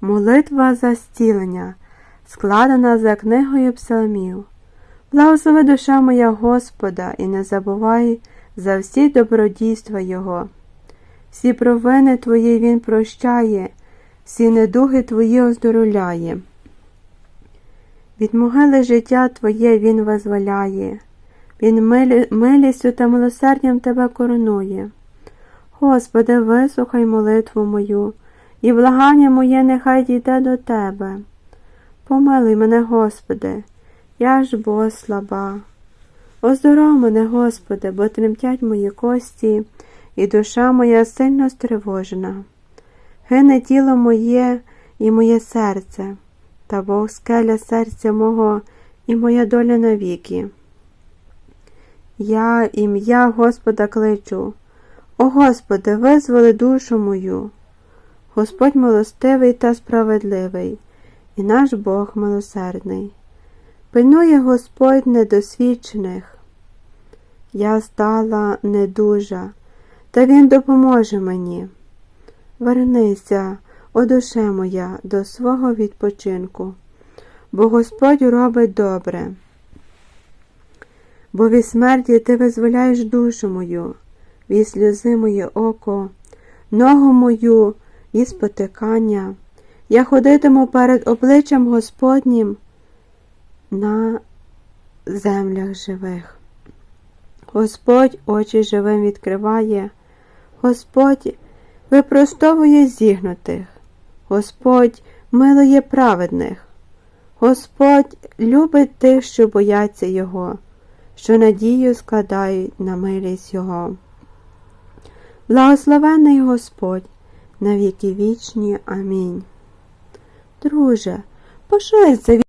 Молитва за зцілення, складена за книгою псалмів. Благослови душа моя Господа, і не забувай за всі добродійства Його. Всі провини твої Він прощає, всі недуги твої оздоровляє. Від могили життя Твоє Він визволяє, Він милі, милістю та милосердям Тебе коронує. Господи, вислухай молитву мою, і благання моє нехай дійде до Тебе. Помилуй мене, Господи, я ж бо слаба. Оздоров мене, Господи, бо тремтять мої кості, і душа моя сильно стривожена. Гине тіло моє і моє серце, та Бог скеля серця мого і моя доля навіки. Я ім'я Господа кличу. О Господи, визволи душу мою. Господь милостивий та справедливий, і наш Бог милосердний. Пильнує Господь недосвідчених. Я стала недужа, та Він допоможе мені. Вернися, о душе моя, до свого відпочинку, бо Господь робить добре. Бо від смерті ти визволяєш душу мою, від сльози моє око, ногу мою і спотикання. Я ходитиму перед обличчям Господнім на землях живих. Господь очі живим відкриває, Господь випростовує зігнутих, Господь милує праведних, Господь любить тих, що бояться Його, що надію складають на милість Його. Благословений Господь на віки вічні. Амінь. Друже, пошайся це